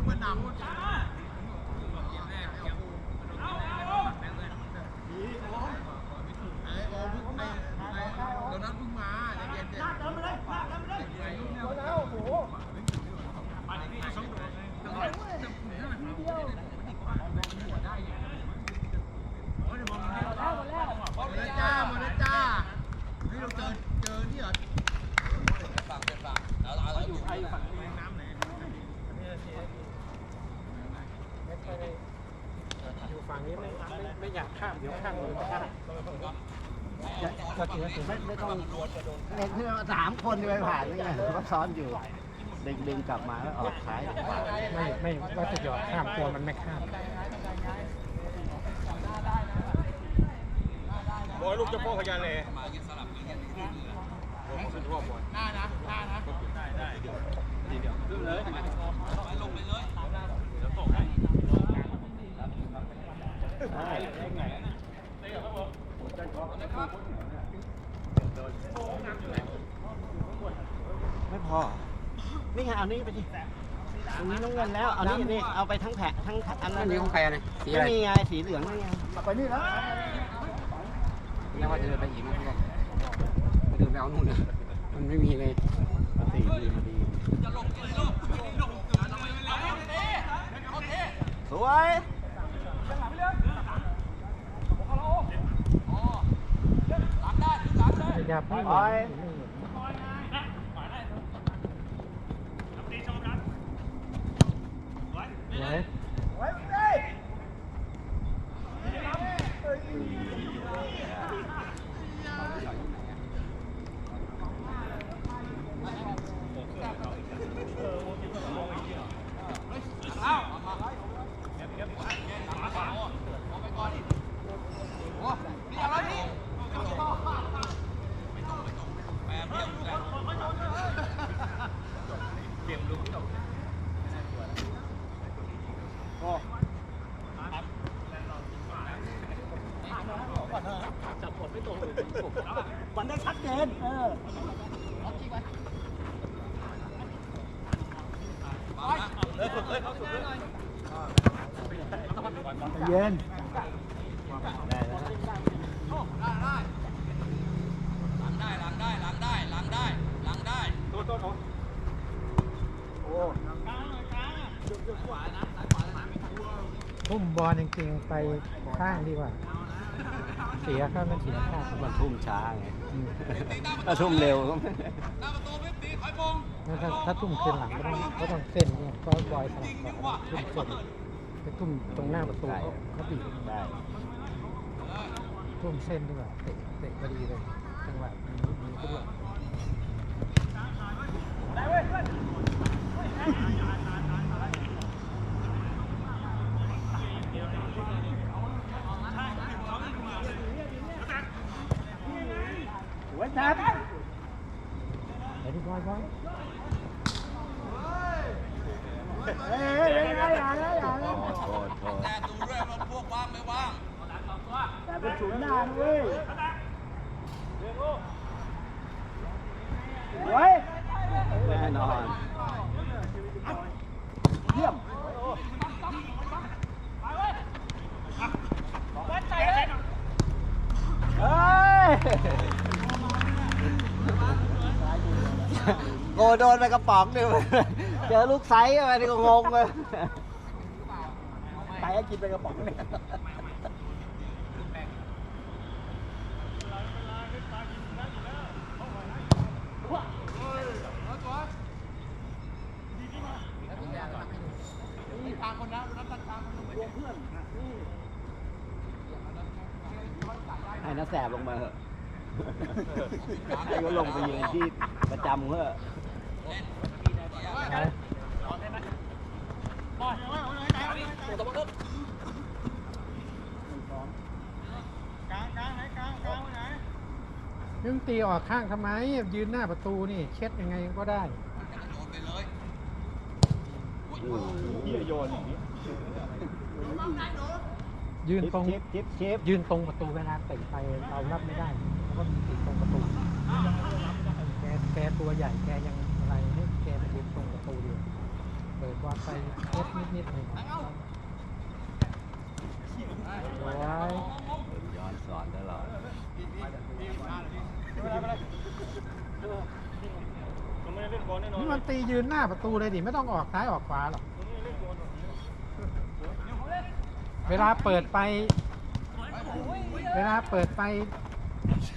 นึกว่านำไอ้โอ้เพิ่งไปไอ้ตอนนั้นเพิ่งมาใจเย็นๆ เติมไปเลยเติมไปเลย แล้วโอ้โห หมดแล้วจ้าหมดแล้วจ้านี่เราเจอเจอนี่เหรอ อยู่ใครอยู่ฝั่งนี้อยู่ฝั่งนี้ไม่ไม่ไม่ อยากข้ามเดี๋ยวข้ามเลยข้ามก็ถือว่าถือไม่ไม่ต้องเห็นที่สามคนจะไปผ่านนี่ไงก็ซ้อนอยู่ดึงดึงกลับมาแล้วออกท้ายไม่ไม่ว่าจะหยอดข้ามตัวมันไม่ข้ามบอยลูกเจ้าพ่อพญาแลผมสุดทั่วบอยหน้านะหน้านะไม่พอ นี่ไงเอานี่ไปดิตรงนี้น้องเงินแล้ว เอานี่นี่เอาไปทั้งแผะทั้งอันนั้นนี่ของใครอะเนี่ยสีอะไรไม่มีไงสีเหลืองนั่นไงไปนี่แล้วนี่ว่าจะเดินไปอีกนะพี่บอกไปเดินไปเอานู่นเลยมันไม่มีเลยสีดีมาดีสวย ขยับไม่ ไป ไหว มันได้ชัดเจนเออ เย็นทุ่มบอลจริงๆไปข้างดีกว่า เสียข้างนั้นเสียข้างมันทุ่มช้าไงถ้าทุ่มเร็วก็ไม่ ถ้าถ้าทุ่มคืนหลังก็ต้องก็ต้องเส้นเนี่ยก็บอยสลับก่อนทุ่มเส้นไปทุ่มตรงหน้าประตูเขาเขาบีบได้ทุ่มเส้นดีกว่าเตะเตะพอดีเลยจังหวะมีมีก็ด้วยสวยจัดเดี๋ยวดูบอยบอย เฮ้ยเฮ้ยอย่าอย่าอย่าอย่า โทษโทษโทษ แต่ เป็นศูนย์หน้านะเว้ยสวยแน่นอนเยี่ยมเฮ้ยโกโดนไปกระป๋องดิเจอลูกไซส์ไปนี่ก็งงเลยไปให้กินไปกระป๋องเนี่ย น้าแสบลงมาเถอะให้เขาลงไปยืนที่ประจำเถอะยึงตีออกข้างทำไม ยืนหน้าประตูนี่ เช็ดยังไงก็ได้พี่โยนอย่างนี้ ยืนตรงชิปชิปชิปยืนตรงประตูเวลาเตะไปเรารับไม่ได้แล้วก็ติดตรงประตูแกแกตัวใหญ่แกยังอะไรให้แกมายืนตรงประตูดีกว่าเปิดบอลไปเอฟนิดนิดๆหนึ่งสวยย้อนสอนตลอดมันไม่ได้เล่นบอลแน่นอนนี่มันตียืนหน้าประตูเลยดิไม่ต้องออกซ้ายออกขวาหรอก เวลาเปิดไป เวลาเปิดไป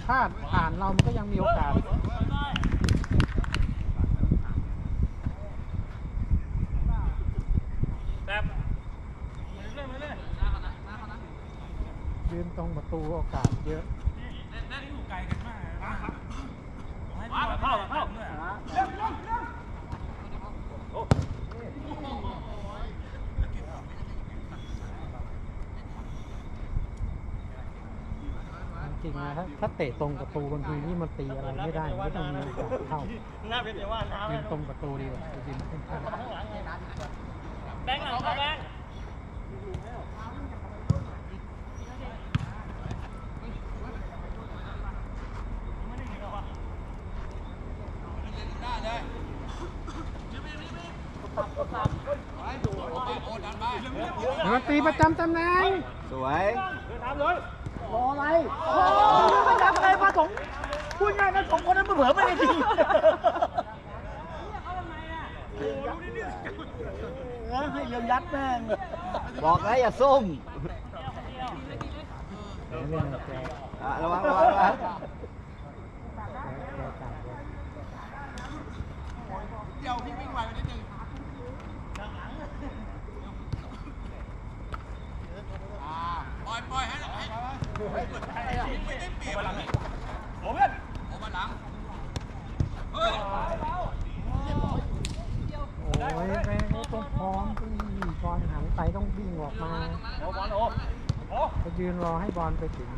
พลาดผ่านเรามันก็ยังมีโอกาส ยืนตรงประตูโอกาสเยอะ ริงๆนะถ้าถ้าเตะตรงประตูบางทีนี่มันตีอะไรไม่ได้ไม่ต้องมีโอกาสเข้าหน้าเป็นแต่ว่าน้ำยืนตรงประตูดีกว่ายืนข้างๆแบงค์หลังเข้าแบงค์มันตีประจำตำแหน่งสวย รออะไรโอ้ไม่ทำอะไรมาสองพูดง่ายนะสองคนนั้นมันเผลอไปเลยจริงให้เรียงยัดแม่ง บอกแล้วอย่าซุ่มเดี๋ยวเล่นแกอะระวังระวังระวังแกจับไว้เดี๋ยวพี่วิ่งไวไปนิดนึงปล่อยปล่อยให้ ไม่ได้เปรียบหลังโอ้เพื่อนโอ้มาหลังเฮ้ยโอ้ยแม่งต้องพร้อมที่บอลหันไปต้องวิ่งออกมาโอ้บอลโอ้โอ้ไปยืนรอให้บอลไปถึง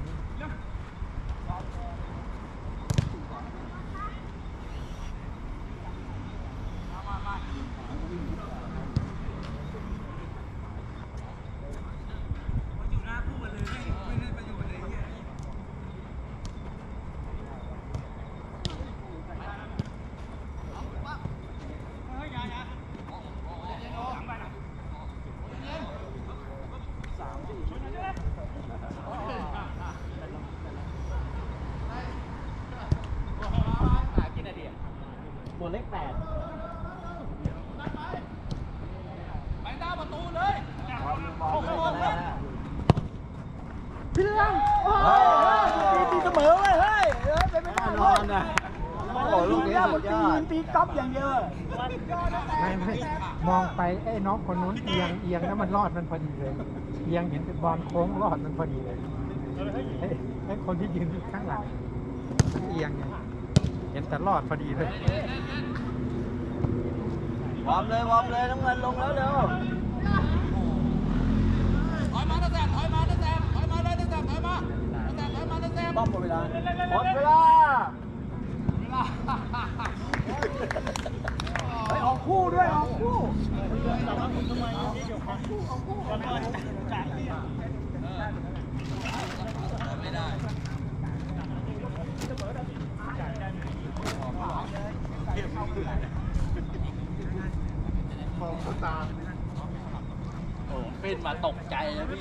บอลเลขแปด ไปหน้าประตูเลย พี่เลี้ยงโอ้ยตีเสมอเว้ยเฮ้ยเออเป็นไม่ได้ นอนนะโอ้โหลูกนี้สุดยอด ตีก๊อฟอย่างเดียวไม่ไม่มองไปไอ้น้องคนนู้นเอียงเอียงแล้วมันรอดมันพอดีเลย เอียงเห็นเป็นบอลโค้งรอดมันพอดีเลยไอ้ไอ้คนที่ยืนข้างหลังมันเอียงไงเห็นแต่รอดพอดีเลยวอร์มเลยวอร์มเลยน้ำเงินลงแล้วเร็วถอยมาตะแซมถอยมาตะแซมถอยมาเลยตะแซมถอยมาตะแซมถอยมาตะแซมป้อมหมดเวลาหมดเวลา เวลา ไปออกคู่ด้วยออกคู่ ไม่ได้โอ้เป็นมาตกใจเลยพี่